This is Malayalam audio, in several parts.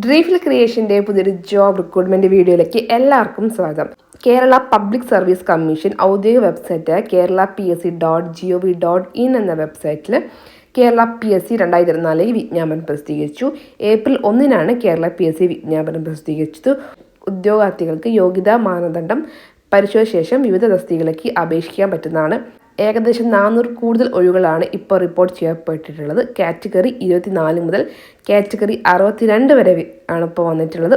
ഡ്രീഫിൽ ക്രിയേഷന്റെ പുതിയൊരു ജോബ് റിക്രൂട്ട്മെന്റ് വീഡിയോയിലേക്ക് എല്ലാവർക്കും സ്വാഗതം. കേരള പബ്ലിക് സർവീസ് കമ്മീഷൻ ഔദ്യോഗിക website Kerala P S C dot G O V dot in എന്ന വെബ്സൈറ്റിൽ കേരള പി എസ് സി രണ്ടായിരത്തി ഇരുപത്തിനാലിൽ വിജ്ഞാപനം പ്രസിദ്ധീകരിച്ചു. ഏപ്രിൽ ഒന്നിനാണ് കേരള പി എസ് സി വിജ്ഞാപനം പ്രസിദ്ധീകരിച്ചത്. ഉദ്യോഗാർത്ഥികൾക്ക് യോഗ്യതാ മാനദണ്ഡം പരിശോധിച്ച ശേഷം വിവിധ തസ്തികയിലേക്ക് അപേക്ഷിക്കാൻ പറ്റുന്നതാണ്. ഏകദേശം നാനൂറ് കൂടുതൽ ഒഴിവുകളാണ് ഇപ്പോൾ റിപ്പോർട്ട് ചെയ്യപ്പെട്ടിട്ടുള്ളത്. കാറ്റഗറി ഇരുപത്തിനാല് മുതൽ കാറ്റഗറി അറുപത്തിരണ്ട് വരെ ആണ് ഇപ്പോൾ വന്നിട്ടുള്ളത്.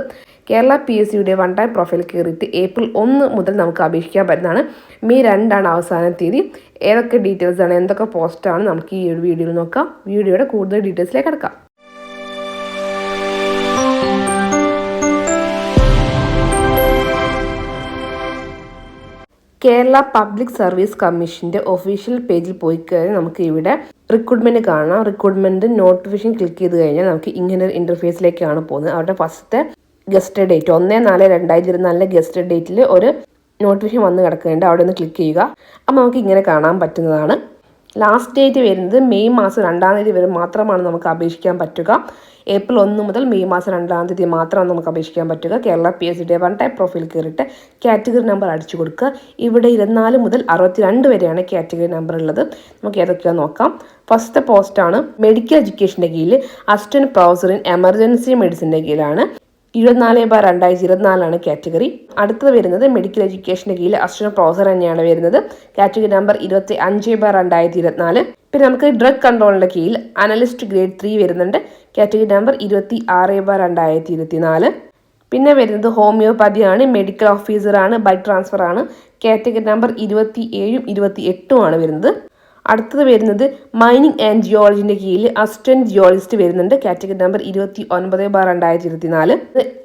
കേരള പി എസ് സിയുടെ വൺ ടൈം പ്രൊഫൈൽ കയറിയിട്ട് ഏപ്രിൽ ഒന്ന് മുതൽ നമുക്ക് അപേക്ഷിക്കാൻ പറ്റുന്നതാണ്. മെയ് രണ്ടാണ് അവസാന തീയതി. ഏതൊക്കെ ഡീറ്റെയിൽസ് ആണ് എന്തൊക്കെ പോസ്റ്റാണ് നമുക്ക് ഈ ഒരു വീഡിയോയിൽ നോക്കാം. വീഡിയോയുടെ കൂടുതൽ ഡീറ്റെയിൽസിലേക്ക് കിടക്കാം. കേരള പബ്ലിക് സർവീസ് കമ്മീഷന്റെ ഒഫീഷ്യൽ പേജിൽ പോയി കഴിഞ്ഞാൽ നമുക്ക് ഇവിടെ റിക്രൂട്ട്മെന്റ് കാണാം. റിക്രൂട്ട്മെന്റ് നോട്ടിഫിക്കേഷൻ ക്ലിക്ക് ചെയ്ത് കഴിഞ്ഞാൽ നമുക്ക് ഇങ്ങനെ ഇന്റർഫേസിലേക്കാണ് പോകുന്നത്. അവരുടെ ഫസ്റ്റ് ഗസ്റ്റ് ഡേറ്റ് ഒന്ന് നാല് രണ്ടായിരത്തി ഇരുപത്തിനാലിലെ ഗസ്റ്റ് ഡേറ്റിൽ ഒരു നോട്ടിഫിക്കേഷൻ വന്ന് കിടക്കുന്നുണ്ട്. അവിടെ ഒന്ന് ക്ലിക്ക് ചെയ്യുക. അപ്പോൾ നമുക്ക് ഇങ്ങനെ കാണാൻ പറ്റുന്നതാണ്. ലാസ്റ്റ് ഡേറ്റ് വരുന്നത് മെയ് മാസം രണ്ടാം തീയതി വരെ മാത്രമാണ് നമുക്ക് അപേക്ഷിക്കാൻ പറ്റുക. ഏപ്രിൽ ഒന്ന് മുതൽ മെയ് മാസം രണ്ടാം തീയതി മാത്രമാണ് നമുക്ക് അപേക്ഷിക്കാൻ പറ്റുക. Kerala P S D one type profile കയറിയിട്ട് കാറ്റഗറി നമ്പർ അടിച്ചു കൊടുക്കുക. ഇവിടെ ഇരുപത്തിനാല് മുതൽ അറുപത്തിരണ്ട് വരെയാണ് കാറ്റഗറി നമ്പർ ഉള്ളത്. നമുക്ക് ഏതൊക്കെയാണെന്ന് നോക്കാം. ഫസ്റ്റ് പോസ്റ്റാണ് മെഡിക്കൽ എഡ്യൂക്കേഷന്റെ കീഴിൽ അസിസ്റ്റന്റ് പ്രൊഫസർ ഇൻ എമർജൻസി മെഡിസിന്റെ കീഴിലാണ്. ഇരുപത്തിനാല് ബാർ രണ്ടായിരത്തി ഇരുപത്തിനാലാണ് കാറ്റഗറി അടുത്തത് വരുന്നത് മെഡിക്കൽ എഡ്യൂക്കേഷന്റെ കീഴിൽ അസിസ്റ്റന്റ് പ്രൊഫസർ തന്നെയാണ് വരുന്നത്. കാറ്റഗറി നമ്പർ ഇരുപത്തി അഞ്ച് ബാർ രണ്ടായിരത്തി ഇരുപത്തിനാല്. പിന്നെ നമുക്ക് ഡ്രഗ് കൺട്രോളിന്റെ കീഴിൽ അനലിസ്റ്റ് ഗ്രേഡ് ത്രീ വരുന്നുണ്ട്. കാറ്റഗറി നമ്പർ ഇരുപത്തി ആറ് ബാർ രണ്ടായിരത്തി ഇരുപത്തിനാല്. പിന്നെ വരുന്നത് ഹോമിയോപ്പതിയാണ് മെഡിക്കൽ ഓഫീസറാണ് ബൈ ട്രാൻസ്ഫർ ആണ് കാറ്റഗറി നമ്പർ ഇരുപത്തി ഏഴും ഇരുപത്തി എട്ടും ആണ് വരുന്നത്. അടുത്തത് വരുന്നത് മൈനിങ് ആൻഡ് ജിയോളജിന്റെ കീഴിൽ അസിസ്റ്റന്റ് ജിയോളജിസ്റ്റ് വരുന്നുണ്ട്. കാറ്റഗറി നമ്പർ ഇരുപത്തി ഒൻപത് ബാർ രണ്ടായിരത്തി ഇരുപത്തിനാല്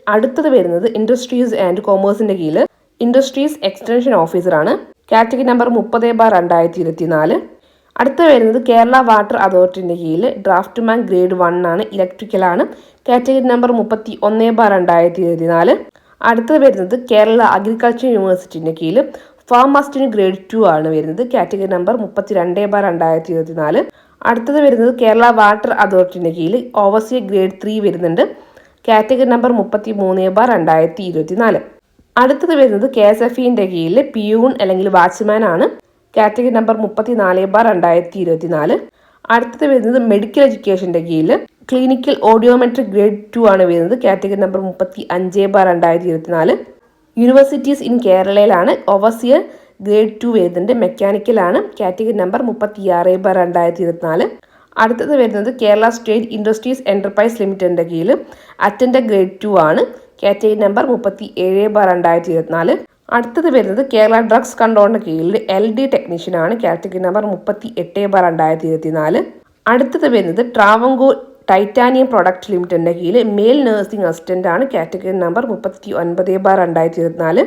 അടുത്തത് വരുന്നത് ഇൻഡസ്ട്രീസ് ആൻഡ് കൊമേഴ്സിന്റെ കീഴിൽ ഇൻഡസ്ട്രീസ് എക്സ്റ്റൻഷൻ ഓഫീസറാണ് കാറ്റഗറി നമ്പർ മുപ്പത് ബാർ രണ്ടായിരത്തി ഇരുപത്തിനാല് അടുത്ത വരുന്നത് കേരള വാട്ടർ അതോറിറ്റിന്റെ കീഴിൽ ഡ്രാഫ്റ്റ്മാൻ ഗ്രേഡ് വൺ ആണ് ഇലക്ട്രിക്കലാണ് കാറ്റഗറി നമ്പർ മുപ്പത്തി ഒന്ന് ബാർ രണ്ടായിരത്തി ഇരുപത്തിനാല് അടുത്തത് വരുന്നത് കേരള അഗ്രികൾച്ചർ യൂണിവേഴ്സിറ്റിന്റെ കീഴിൽ ഫാർമാസ്റ്റിന് ഗ്രേഡ് ടു ആണ് വരുന്നത്. കാറ്റഗറി നമ്പർ മുപ്പത്തി രണ്ട് ബാർ രണ്ടായിരത്തി ഇരുപത്തിനാല് അടുത്തത് വരുന്നത് കേരള വാട്ടർ അതോറിറ്റിന്റെ കീഴിൽ ഓവർസിയർ ഗ്രേഡ് ത്രീ വരുന്നുണ്ട്. കാറ്റഗറി നമ്പർ മുപ്പത്തി മൂന്ന് ബാർ രണ്ടായിരത്തി ഇരുപത്തിനാല് അടുത്തത് വരുന്നത് കെ എസ് എഫ് ഇന്റെ കീഴിൽ പിയൂൺ അല്ലെങ്കിൽ വാച്ച്മാൻ ആണ്. കാറ്റഗറി നമ്പർ മുപ്പത്തി നാല് ബാർ രണ്ടായിരത്തി ഇരുപത്തിനാല് അടുത്തത് വരുന്നത് മെഡിക്കൽ എഡ്യൂക്കേഷന്റെ കീഴിൽ ക്ലിനിക്കൽ ഓഡിയോമെട്രിക് ഗ്രേഡ് ടു ആണ് വരുന്നത്. കാറ്റഗറി നമ്പർ മുപ്പത്തി അഞ്ച് ബാർ രണ്ടായിരത്തി ഇരുപത്തിനാല് യൂണിവേഴ്സിറ്റീസ് ഇൻ കേരളയിലാണ് ഓവർസിയർ ഗ്രേഡ് ടു വരുന്നുണ്ട്. മെക്കാനിക്കലാണ് കാറ്റഗറി നമ്പർ മുപ്പത്തി ആറ് ബാർ രണ്ടായിരത്തി ഇരുപത്തിനാല് അടുത്തത് വരുന്നത് കേരള സ്റ്റേറ്റ് ഇൻഡസ്ട്രീസ് എന്റർപ്രൈസ് ലിമിറ്റഡിന്റെ കീഴിൽ അറ്റൻഡ ഗ്രേഡ് ടു ആണ്. കാറ്റഗറി നമ്പർ മുപ്പത്തി ഏഴ് ബ രണ്ടായിരത്തി ഇരുപത്തിനാല് അടുത്തത് വരുന്നത് കേരള ഡ്രഗ്സ് കൺട്രോളിന്റെ കീഴിൽ എൽ ഡി ടെക്നീഷ്യനാണ് കാറ്റഗറി നമ്പർ മുപ്പത്തി എട്ട് ബ രണ്ടായിരത്തി ഇരുപത്തിനാല് അടുത്തത് വരുന്നത് ട്രാവങ്കൂർ ടൈറ്റാനിയം പ്രൊഡക്റ്റ് ലിമിറ്റഡിന്റെ കീഴിൽ മെയിൽ നഴ്സിംഗ് അസിസ്റ്റന്റ് ആണ് കാറ്റഗറി നമ്പർ മുപ്പത്തി ഒൻപത് ബാർ രണ്ടായിരത്തി ഇരുപത്തിനാല്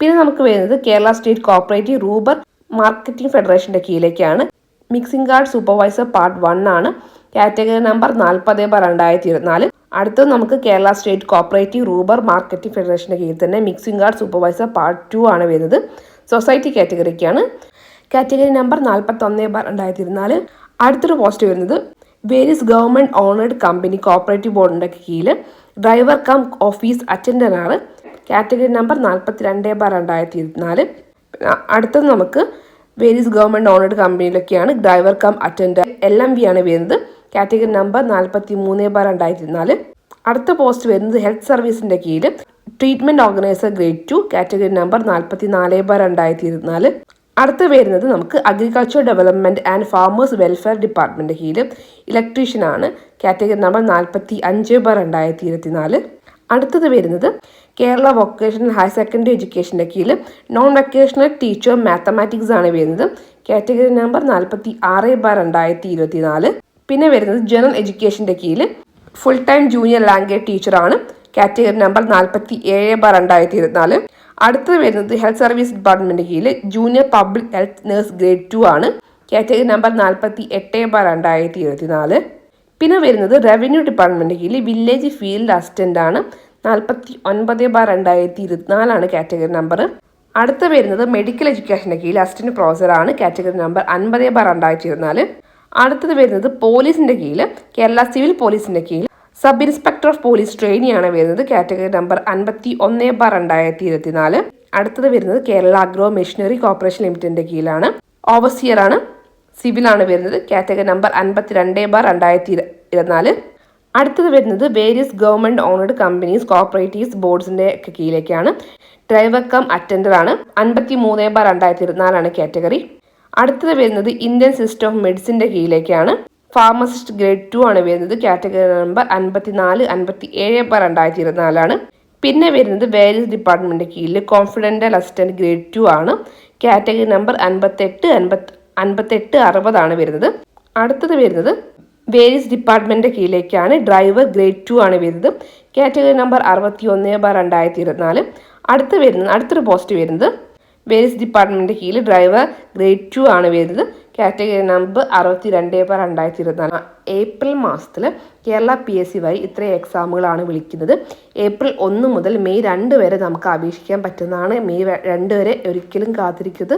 പിന്നെ നമുക്ക് വരുന്നത് Kerala state cooperative rubber marketing ഫെഡറേഷന്റെ കീഴിലേക്കാണ്. Mixing guard supervisor part one ആണ്. കാറ്റഗറി നമ്പർ നാൽപ്പത് ബാർ രണ്ടായിരത്തി ഇരുപത്തിനാല് അടുത്തത് നമുക്ക് Kerala state cooperative rubber marketing ഫെഡറേഷന്റെ കീഴിൽ തന്നെ mixing guard supervisor part two ആണ് വരുന്നത്. സൊസൈറ്റി കാറ്റഗറിക്കാണ്. കാറ്റഗറി നമ്പർ നാൽപ്പത്തൊന്ന് ബാർ രണ്ടായിരത്തി ഇരുപത്തിനാല് അടുത്തൊരു പോസ്റ്റ് വരുന്നത് various government owned company cooperative ബോർഡിന്റെ കീഴിൽ ഡ്രൈവർ കം ഓഫീസ് അറ്റൻഡന്റാണ് കാറ്റഗറി നമ്പർ നാൽപ്പത്തി രണ്ട് ബാർ രണ്ടായിരത്തി ഇരുപത്തിനാല് അടുത്തത് നമുക്ക് various government owned കമ്പനിയിലൊക്കെയാണ് driver cum attender L M V ആണ് വരുന്നത്. കാറ്റഗറി നമ്പർ നാൽപ്പത്തി മൂന്ന് ബാർ രണ്ടായിരത്തി ഇരുപത്തിനാല് അടുത്ത പോസ്റ്റ് വരുന്നത് ഹെൽത്ത് സർവീസിന്റെ കീഴിൽ treatment organiser grade two category number നാൽപ്പത്തി നാല് ബാർ രണ്ടായിരത്തി ഇരുപത്തിനാല് അടുത്ത വരുന്നത് നമുക്ക് agriculture development and farmers welfare department കീഴിൽ ഇലക്ട്രീഷ്യനാണ് കാറ്റഗറി നമ്പർ നാൽപ്പത്തി അഞ്ച് ബർ രണ്ടായിരത്തി ഇരുപത്തിനാല് അടുത്തത് വരുന്നത് കേരള വൊക്കേഷണൽ ഹയർ സെക്കൻഡറി എഡ്യൂക്കേഷന്റെ കീഴിൽ നോൺ വൊക്കേഷണൽ ടീച്ചർ മാത്തമാറ്റിക്സ് ആണ് വരുന്നത്. കാറ്റഗറി നമ്പർ നാൽപ്പത്തി ആറ് ബാർ രണ്ടായിരത്തി ഇരുപത്തിനാല് പിന്നെ വരുന്നത് ജനറൽ എഡ്യൂക്കേഷന്റെ കീഴിൽ ഫുൾ ടൈം ജൂനിയർ ലാംഗ്വേജ് ടീച്ചറാണ് കാറ്റഗറി നമ്പർ നാൽപ്പത്തി ഏഴ് ബാർ രണ്ടായിരത്തി ഇരുപത്തിനാല് അടുത്തത് വരുന്നത് ഹെൽത്ത് സർവീസ് ഡിപ്പാർട്ട്മെന്റ് കീഴിൽ junior public health nurse grade two ആണ്. കാറ്റഗറി നമ്പർ നാൽപ്പത്തി എട്ട് ബാർ രണ്ടായിരത്തി ഇരുപത്തിനാല് പിന്നെ വരുന്നത് റവന്യൂ ഡിപ്പാർട്ട്മെന്റ് കീഴിൽ വില്ലേജ് ഫീൽഡ് അസിസ്റ്റന്റ് ആണ്. നാൽപ്പത്തി ഒൻപത് ബാർ രണ്ടായിരത്തി ഇരുപത്തിനാലാണ് കാറ്റഗറി നമ്പർ അടുത്ത വരുന്നത് മെഡിക്കൽ എഡ്യൂക്കേഷന്റെ കീഴിൽ അസിസ്റ്റന്റ് പ്രൊഫസർ ആണ് കാറ്റഗറി നമ്പർ അൻപത് ബാർ രണ്ടായിരത്തി ഇരുപത്തിനാല് അടുത്തത് വരുന്നത് പോലീസിന്റെ കീഴിൽ കേരള സിവിൽ പോലീസിന്റെ കീഴിൽ സബ് ഇൻസ്പെക്ടർ ഓഫ് പോലീസ് ട്രെയിനിയാണ് വരുന്നത്. കാറ്റഗറി നമ്പർ അൻപത്തി ഒന്ന് ബാർ രണ്ടായിരത്തി ഇരുപത്തിനാല് അടുത്തത് വരുന്നത് കേരള അഗ്രോ മെഷീനറി കോർപ്പറേഷൻ ലിമിറ്റഡിന്റെ കീഴിലാണ്. സിവിൽ ആണ്. വരുന്നത്. കാറ്റഗറി നമ്പർ അൻപത്തിരണ്ട് ബാർ രണ്ടായിരത്തി ഇരുപത്തിനാല് അടുത്തത് വരുന്നത് various government owned companies cooperatives ബോർഡ്സിന്റെ ഒക്കെ കീഴിലേക്കാണ്. ഡ്രൈവർ കം അറ്റൻഡർ ആണ്. അൻപത്തി മൂന്ന് ബാർ രണ്ടായിരത്തി ഇരുപത്തിനാലാണ് കാറ്റഗറി. അടുത്തത് വരുന്നത് ഇന്ത്യൻ സിസ്റ്റം ഓഫ് മെഡിസിന്റെ കീഴിലേക്കാണ്. ഫാർമസിസ്റ്റ് ഗ്രേഡ് ടു ആണ് വരുന്നത്. കാറ്റഗറി നമ്പർ അൻപത്തിനാല് അൻപത്തി ഏഴ് ബാർ രണ്ടായിരത്തി ഇരുപത്തിനാലാണ് പിന്നെ വരുന്നത് വേരിയസ് ഡിപ്പാർട്ട്മെന്റ് കീഴിൽ കോൺഫിഡന്റൽ അസിസ്റ്റന്റ് ഗ്രേഡ് ടു ആണ്. കാറ്റഗറി നമ്പർ അൻപത്തെട്ട് അൻപത്തി അൻപത്തെട്ട് അറുപതാണ് വരുന്നത്. അടുത്തത് വരുന്നത് വേരിയസ് ഡിപ്പാർട്ട്മെന്റ് കീഴിലേക്കാണ് ഡ്രൈവർ ഗ്രേഡ് ടു ആണ് വരുന്നത്. കാറ്റഗറി നമ്പർ അറുപത്തി ഒന്ന് ബാർ രണ്ടായിരത്തി ഇരുപത്തിനാല് അടുത്ത് വരുന്നത് അടുത്തൊരു പോസ്റ്റ് വരുന്നത് വേരിയസ് ഡിപ്പാർട്ട്മെന്റ് കീഴിൽ ഡ്രൈവർ ഗ്രേഡ് ടു ആണ് വരുന്നത്. കാറ്റഗറി നമ്പർ അറുപത്തി രണ്ട് ബാർ രണ്ടായിരത്തി ഇരുപത്തിനാല് ഏപ്രിൽ മാസത്തിൽ കേരള പി എസ് സി വഴി ഇത്രയും എക്സാമുകളാണ് വിളിക്കുന്നത്. ഏപ്രിൽ ഒന്ന് മുതൽ മെയ് രണ്ട് വരെ നമുക്ക് അപേക്ഷിക്കാൻ പറ്റുന്നതാണ്. മെയ് രണ്ട് വരെ ഒരിക്കലും കാത്തിരിക്കരുത്.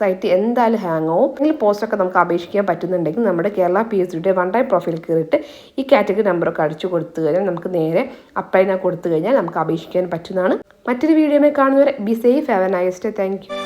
സൈറ്റ് എന്തായാലും ഹാങ് ആവും. അല്ലെങ്കിൽ പോസ്റ്റൊക്കെ നമുക്ക് അപേക്ഷിക്കാൻ പറ്റുന്നുണ്ടെങ്കിൽ നമ്മുടെ കേരള പി എസ് സിയുടെ വൺ ടൈം പ്രൊഫൈൽ കയറിയിട്ട് ഈ കാറ്റഗറി നമ്പറൊക്കെ അടിച്ചു കൊടുത്തു കഴിഞ്ഞാൽ നമുക്ക് നേരെ അപ്ലൈനാ കൊടുത്തു കഴിഞ്ഞാൽ നമുക്ക് അപേക്ഷിക്കാൻ പറ്റുന്നതാണ്. മറ്റൊരു വീഡിയോയിൽ കാണുന്നവരെ be safe have a nice day thank you